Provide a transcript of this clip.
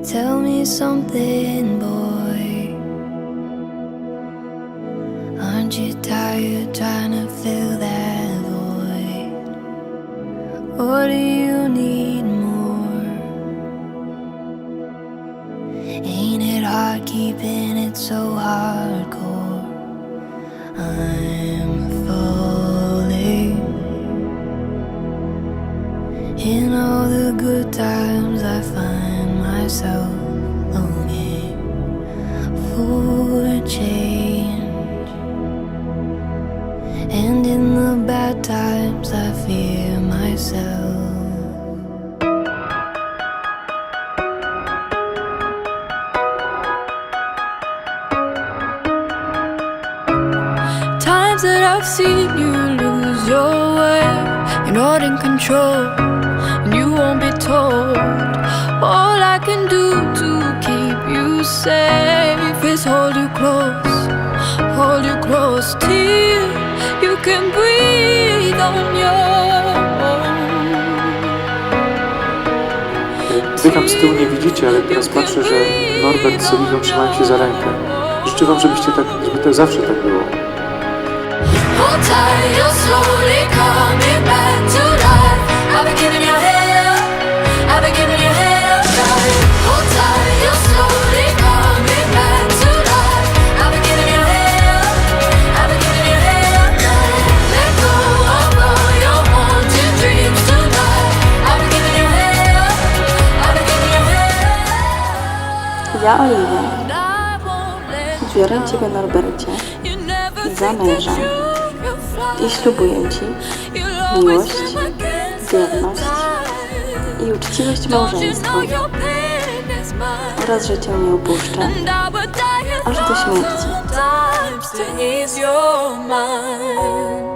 Tell me something, boy. Aren't you tired trying to fill that void? Or do you need more? Ain't it hard keeping it so hardcore? I'm falling. In all the good times, I find myself longing for change. And in the bad times, I fear myself. Times that I've seen you lose your way, you're not in control, safe is hold you close, hold you close till you can breathe on your own. Wy tam z tyłu nie widzicie, ale teraz patrzę, że Norbert z Oliwią trzymają się za rękę. Życzę wam, żebyście tak, żeby to zawsze tak było. Hold tight, you're slowly coming back to Ja Oliwia. Biorę Ciebie Norbercie za męża i ślubuję Ci miłość, wierność i uczciwość małżeńską oraz, że Cię nie opuszczę aż do śmierci. To ease your mind.